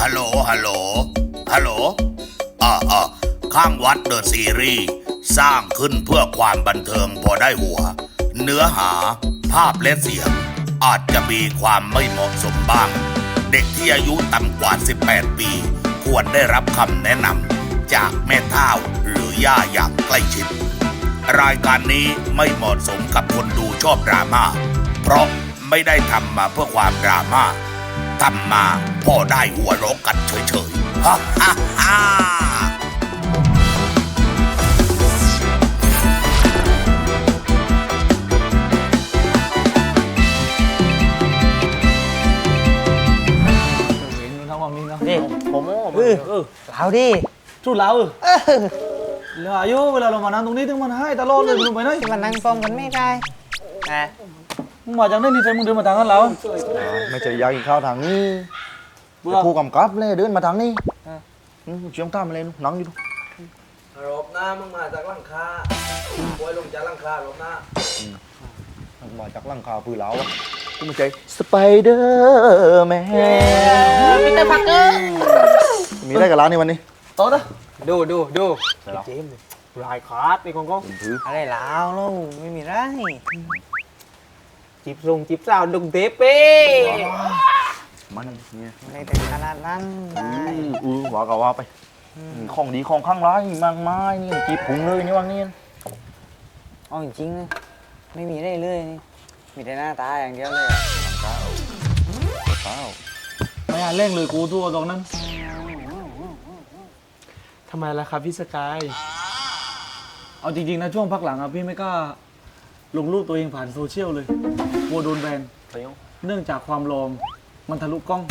ฮัลโหล ฮัลโหล ฮัลโหลอ่าอ่าข้างวัดเดอะซีรีส์สร้างขึ้นเพื่อความบันเทิงพอได้หัว เนื้อหา ภาพและเสียง อาจจะมีความไม่เหมาะสมบ้าง เด็กที่อายุต่ำกว่า 18 ปี ควรได้รับคำแนะนำจากแม่เท่าหรือย่าอย่างใกล้ชิด รายการนี้ไม่เหมาะสมกับคนดูชอบดราม่า เพราะไม่ได้ทำมาเพื่อความดราม่า ทำมาพอได้หัวเราะกันเฉยๆฮ่าฮ่าฮ่าเห็นมันทำความนี้เนาะนี่ผมโอ้เออเออเราดิชุดเราเออแล้วอายุเวลาเรามานั่งตรงนี้ถึงมันให้ตลอดเลยมึงไปไหนที่มันนั่งกลมกันไม่ได้นะ มึงมาจากไหนนี่ใจมึงเดินมาทางนั้นเราไม่ใช่อยากกินข้าวทางนี้เบื่อ ผู้กำกับเลยเดินมาทางนี้อืมเชียงข้ามมาเลยนั่งอยู่ดูรบหน้ามึงมาจากหลังคาบวยลงจากหลังคารบหน้า มาจากหลังคาปืนแล้วอะกูไม่ใช่สไปเดอร์แมนมิสเตอร์พักเกอร์มีอะไรกับร้านนี้วันนี้โต๊ะนะดูดูดูเหรอเจมส์ลายคาร์ดไปกองกองผมถืออะไรแล้วลูกไม่มีไร จิบซุงจิบสาวดุงเทปเป้มันเนี่ยไม่ถึงขนาดนั้นได้อือว่าก็ว่าไปมีของดีของข้างร้านมากมายนี่จีบผงเลยนี่วันนี้เอาจริงๆนะไม่มีได้เลยนี่มีแต่หน้าตาอย่างเดียวเลยอะข้าวข้าวไม่อ่านเร่งเลยกูทั่วตรงนั้น ทำไมล่ะครับพี่สกาย เอาจริงๆนะช่วงพักหลังอะพี่ไม่กล้า ลงรูปตัวเองผ่านโซเชียลเลยกลัวโดนแบนเตียวเนื่องจากความลอมมันทะลุกล้อง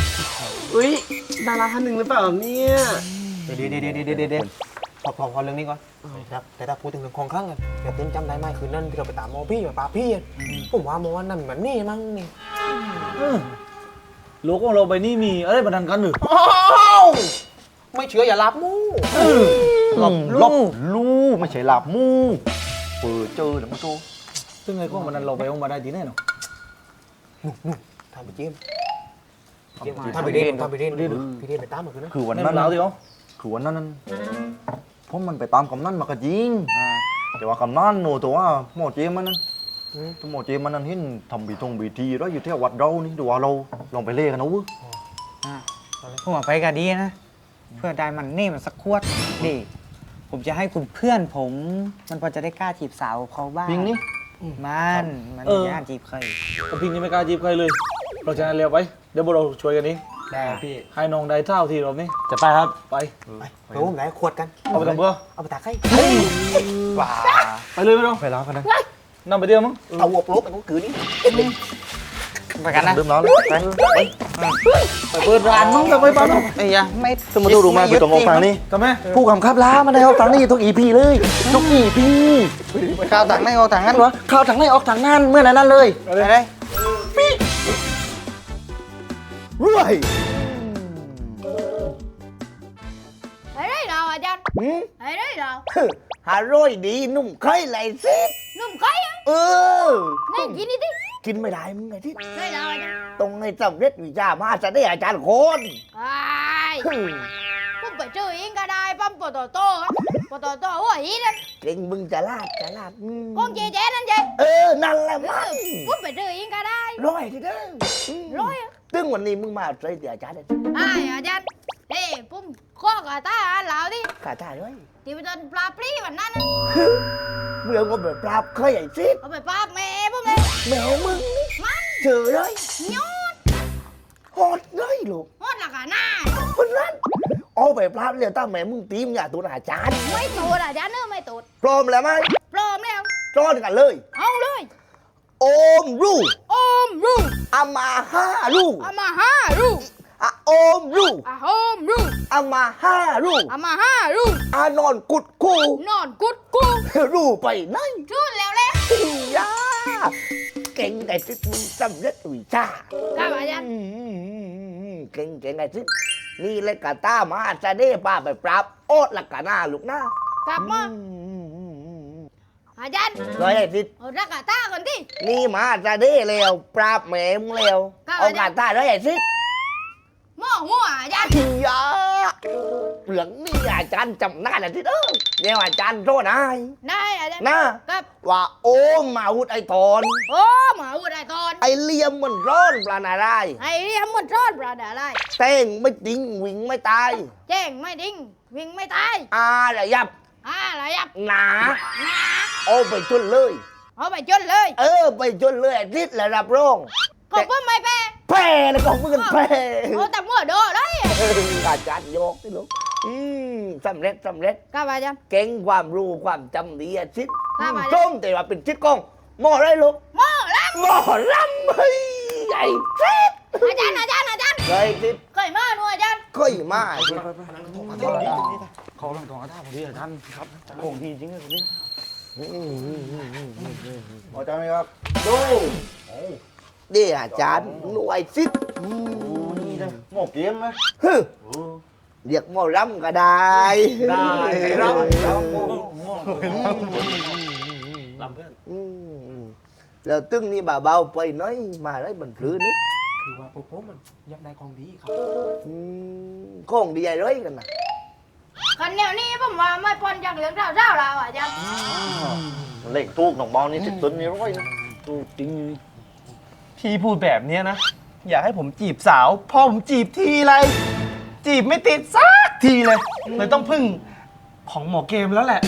อุ้ยดาราท่านหนึ่งหรือเปล่าเนี่ยเดี๋ยวเดี๋ยวเดี๋ยวเดี๋ยวเดี๋ยวเดี๋ยวพอพอพอเรื่องนี้ก่อนครับ แต่ถ้าพูดถึงเรื่องของข้างกันเดี๋ยวเต้นจำได้ไหมคืนนั้นที่เราไปตามโมพี่มาปาพี่อะผมว่าโมว่านั่นเหมือนนี่มั้งนี่เออโลกของเราใบนี้มีอะไรบันทันกันหรือไม่เชื่ออย่ารับมูหลบหลบลูไม่ใช่หลับมูเปิดเจอเดี๋ยวมาโต ซึ่งไอ้ข้องบันทันเราไปเอามาได้ทีแน่เนอนทำไปจิ้มทำไปเด่นทำไปเด่นพี่เด่นไปตามมาคืนนั้นคือวันในนั้นเราดิอ๋อคือวันนั้นนั้นเพราะมันไปตามกำนันมากระยิงแต่ว่ากำนันโนตัวว่าหมอเจมมันนั้นตัวหมอเจมมันนั้นเห็นทำบีทงบีทีแล้วอยู่ที่วัดเรานี่ดูว่าเราลองไปเล่กันนะเว้ยผมว่าไปกันดีนะ เพื่อได้มันนี่มันสักขวดดีผมจะให้คุณเพื่อนผม มันพอจะได้กล้าจีบสาวเขาบ้างพิงนี่ มันมันไม่กล้าจีบใครกับพิงยังไม่กล้าจีบใครเลยเราจะเร็วไปเดี๋ยวพวกเราช่วยกันเองได้พี่ให้น้องได้เท่าทีรอบนี้ จะไปครับ ไปเดี๋ยวผมไหนขวดกัน เอาไปทำเพื่อเอาไปตากให้ว้าไปเลยไม่ต้องไปแล้วกันนะนำไปเดียวมั้งเอาวัวปลุกมันก็คือนี่ ไปกันนะดื่มน้ำเลยไปไปไปเปิดร้านมั้งแต่ไปบ้านมั้งไอ้ยะไม่จะมาดูดูมาไปตรงออกทางนี้ทำไมผู้กำกับล้ามาได้ออกทางนี้ทุกอีพีเลยทุกอีพีไปข้าวตังในเอาตังนั้นเหรอเข้าทางนี้ออกทางนั้นเมื่อไหร่นั่นเลยไปเลยรวย ở đây đâu à chân ở đây đâu ฮาร่อยดีนุ่มไข่ไหลซิ nằm cái á เออ này gì đi đi กินไม่ได้มึงไงที่ đây đâu à chân ตรงในสำเร็จวิชามาจะได้อาจารย์โคน ai không phải chơi yên cả đây băm bò tò to á bò tò to ủa ý đó เก่งมึงจะลาดจะลาดอืม con chè chè lên gì เออนั่นแหละมัน không phải chơi yên cả đây ร้อยทีเด้ออืม rồi á ตึ้งวันนี้มึงมาใส่เดี๋ยวอาจารย์เลย ai à chân ê bum khó cả ta ăn lão đi ขาตาด้วย thì bây giờ pla pli mà năn เมื่อก็แบบปราบเคยไอ้ซิด có phải pla mẹ bum đi แหมมึงนี่ mắt เจอเลย nhót ฮอดเลยลูก hót là cả nai คนนั้นเอาไปปราบเรียวตั้งแหมมึงตีมอย่าตัวอาจารย์ mấy tụt à chân nữa mấy tụt พร้อมแล้วไหม plom đeo จอนกันเลย không luôn โอมรู ôm ru อามาห้ารู à mà ha ru อะโอมรู à hôm ru อามาห้ารู à mà ha ru อานอนกุดคู่ nòn cút cu รูไปไหน chút leo leo ยา เก่งไอ้ทิศมึงสำเร็จวิชา các bạn dân เก่งเก่งไอ้ทิศนี่เลยกาตามาจะได้ป้าไปปราบโอดละกาหน้าลูกนะ cặp mà à dân ร้อยไอ้ทิศ ở ra cả ta còn đi นี่มาจะได้เร็วปราบแหมมึงเร็วครับเอากาตาร้อยไอ้ทิศหม้อหัวอาจารย์ยา เหลืองนี่อาจารย์จำหน้าเลยที่เด้อเดี๋ยวอาจารย์โทษนายได้อาจารย์นะครับว่าโอ้มาอุดไอทอนโอ้หมาอุดไอตอนไอเหลี่ยมมันร้อนปลานาได้ไอ้เรียมมันรอดปลาดาไรเต้งไม่ดิ้งวิ่งไม่ตายแจ้งไม่ดิ้งวิ่งไม่ตายอาระยับอ่าอะไรยับหนาหนาเอาไปชนเลยเอาไปจนเลย เออไปชนเลยอาทิตย์ละรับรองก็เพิ่มไม่แพ้แพ้แล้วก็มึงกันแพ้เอาแต่เมื่อโดดเลยเอออาจารย์โยกที่ลูก อืมสำเร็จสำเร็จครับอาจารย์ เก่งความรู้ความจำดีอาทิตย์ครับอาจารย์ส้มแต่ว่าเป็นทิศกองหมอไรลูกหม้อลหมอลำเฮ้ยใหญ่เซ็ตำอาจารย์อาจารย์อาจารย์เลยทิศเคยมาหนูอาจารย์ค่อยมาเขาลังทองอาท่าพอดีท่านครับโก่งดีจริงเลยคนนี้พอใจไหมครับดูเดี๋ยวอาจารย์หน่วยซิดหมกเกี้ยมไหมฮึ เรียกหมอลำก็ได้ได้ครับอืมแล้วตึ้งนี่บ่าเบาไปหน้อยมาได้บันพลืนนี่คือว่าพวกผมมันอยากได้ของดีครับอืมของดีอะไรกันนะคันเดียวนี้ผมว่าไม่พ้นจากเหลืองเจ้าๆแล้วอาจารย์เล่งทูกหนองบอลนี่สิบตุนนี่ร้อยนะถูกจริงเลยพี่พูดแบบเนี้ยนะ อยากให้ผมจีบสาวพอผมจีบทีไร จีบไม่ติดสักทีเลยเลยต้องพึ่งของหมอเกมแล้วแหละ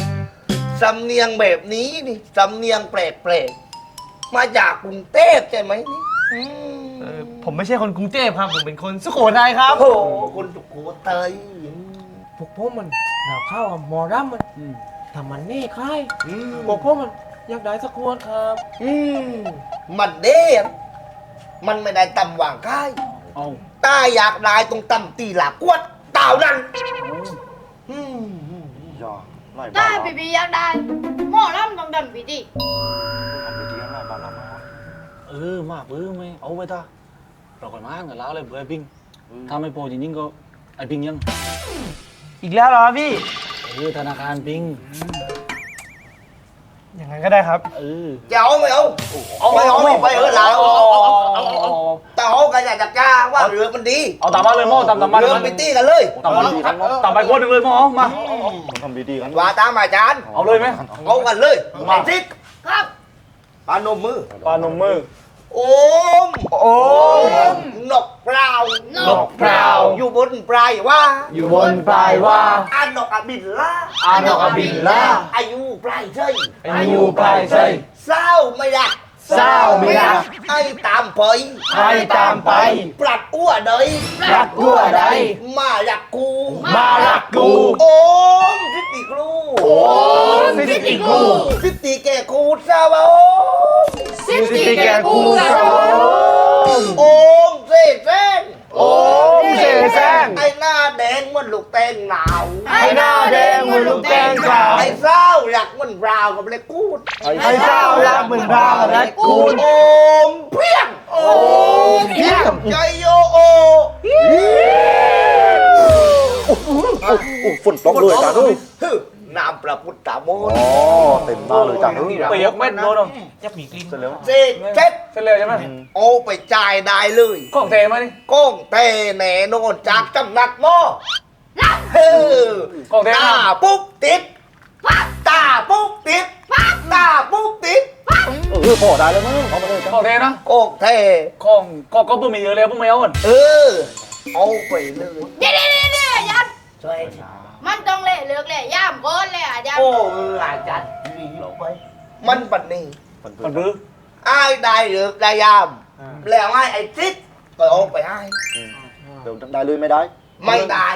สำเนียงแบบนี้นี่สำเนียงแปลกๆ มาจากกรุงเทพใช่ไหมนี่อืมเออผมไม่ใช่คนกรุงเทพครับ ผมเป็นคนสุโขทัยครับ โอ้โหคนสุโขทัยพวกผมมันเราเข้ากับหมอรัมมันอืมทำมันนี่ใครอืมพวกผมมันอยากได้สักขวดครับ อืมมันเด้งมันไม่ได้ตำวางค่ายเอา ตาอยากได้ตรงตำตีหลักกวดเต่านั้นอืมอย่าไล่บ้าได้ปีปีอยากได้หม้อลำต้องดันปีดีทำวิธีไล่บ้านเรามาเออมากเออไม่เอาไปท่าเราก่อนมากันแล้วเลยเบื่อไอ้ปิงถ้าไม่พอจริงๆก็ไอ้ปิงยัง อีกแล้วเหรอพี่เออธนาคารปิงอย่างนั้นก็ได้ครับ เออ จะเอาไม่เอาเอาไม่เอาไม่ไปเออหลาเอาเอาเอาเอาเอา แต่เอากันอยากจะจ้าว่าเรือมันดีเอาตามมาเลยหม้อตามตามมาเรือเลยไปตีกันเลยตามมาตามไปคนหนึ่งเลยหม้อมาทำวิธีกันว่าตามอาจารย์เอาเลยไหมเอากันเลยไอ้ทิศครับปานมมือปานมมือโอม โอ้นกเปล่านกเปล่า อยู่บนปลายว่า อยู่บนปลายว่าอานกอบินล่าอานกอบินล่าอายุปลายใช่อายุปลายใช่เศร้าไม่ได้ เศร้าไม่ได้ไอ้ตามไปให้ตามไป ปลัดอ้วเดยรักทั่วใดมาหลักกู มารักกู โอ้มสิติครูโอ้สิติกูสิติแก่ครูซาบะสิบสี่แกกูสาวโอ้มเสแสร้ง โอ้เสแสร้ง ไอ้หน้าแดงเห มันลูกแตงหนาวไอ้หน้าแดงเหมือนลูกแตงขาว ไอ้เศร้าหลักมันราวกับเลยกูดไอ้เจ้ารักเหมือนพราวและกูโอมเพียงโอ้เพียงใจโยโอโอ้ฝนตกเลยจ้าดูฮึน้ำประพุทธมนอ๋ต์อเต็มหน้าเลยจ้าดูเปียกเม็ดโดนจะมีกลิ่นเสร็จแล้วเจ็ดเจ็ดเสร็จเลยใช่ไหมเอาไปจ่ายได้เลย ของเทมานี่ก้องเตแหน่โนนจากจำนักหม้อเฮ้อ ของเทตามาปุ๊บติดตาปุ๊บติดตาปุ๊บติดเออพอได้แล้วมั้งเอามาเลยจ้าของเทนะก้องเทของก็ก็เพิ่มมีเยอะเลยเพิ่มไม่เอาอะเออเอาไปเลยเดี๋ยวเดี๋ยวเดี๋ยวเดี๋ยวอาจารย์ช่วยมันต้องเละเลือกเละย่ามก้อนเลยอาจารย์โอ้เอออาจารย์ดีลงไปมันปันนี้มันรื้อไอ้ายได้หรือได้ยามแล้วไอ้ไอ้ทิศก็เอาไปให้เดี๋ยวได้เลยไม่ได้ ไม่ได้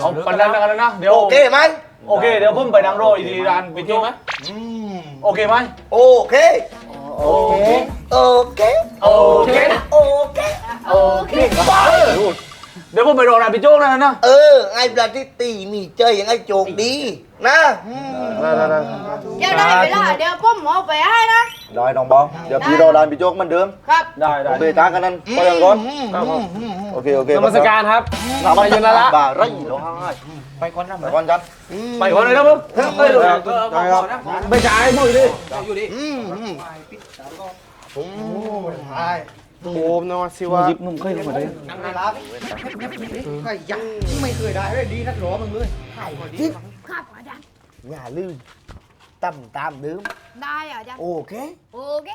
เอาปันนั้นกันนะเดี๋ยวโอเคไหมโอเคเดี๋ยวผมไปดังโรอีกทีร้านไปเที่ยวไหมอืมโอเคไหมโอเค โอ เดี๋ยวผมไปรอร้านพี่โจ้แล้วนะ เออ ไอ้ปลาที่ตีมีเจออย่างไอ้โจกดีนะอืมเดี๋ยวได้เวลาเดี๋ยวผมเอาไปให้นะ ได้น้องบอลเดี๋ยวพี่รอดานพี่โจ๊กเหมันเดิมครับ ได้ได้โอเคจ้ากันนั้นไปกันก่อนอืมครับผมอืมโอเคโอเคนมัสการครับนามไปอยู่นั่นละบาไรเหรอให้ไปก่อนนะไปก่อนจันอืมไปก่อนเลยนะมึงเฮ้ยได้ครับไปจ่ายมึงดิ อืมอืมอืมใช่ โอมนะว่าสิมาว่าหยิบนุ่มเคยลงมาเลยนั่งในร้านก็ยังไม่เคยได้เลยดีนักหรอมึงเลยจิ๊บครับอาจารย์อย่าลืมตั้มตามเดิมได้เหรออาจารย์โอเคโอเค